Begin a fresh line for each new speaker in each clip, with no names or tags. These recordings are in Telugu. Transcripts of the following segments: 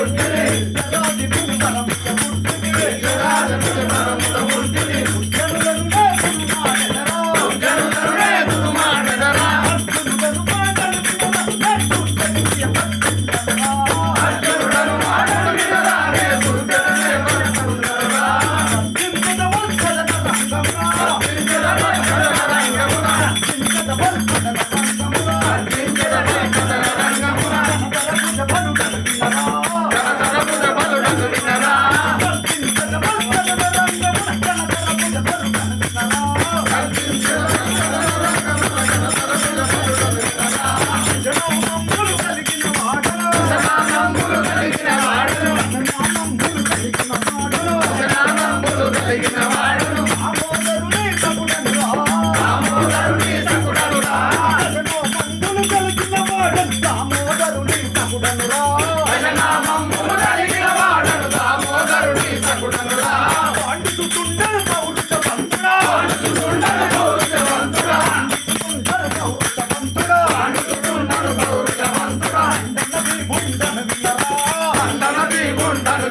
Thank.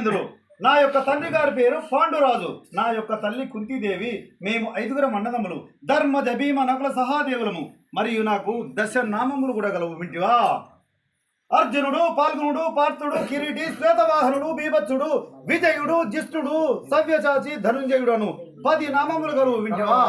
రామచంద్రుడు నా యొక్క తండ్రి గారి పేరు పాండురాజు. నా యొక్క తల్లి కుంతీదేవి. మేము ఐదుగురం అన్నదమ్ములు. ధర్మ జభీమ నకుల సహాదేవులము. మరియు నాకు దశ నామములు కూడా గలవు. వింటివా? అర్జునుడు పాల్గొనుడు పార్థుడు కిరీటి శ్వేతవాహనుడు బీభత్సుడు విజయుడు జిష్ఠుడు సవ్యచాచి ధనుంజయుడు అను పది నామములు గలవు. వింటివా?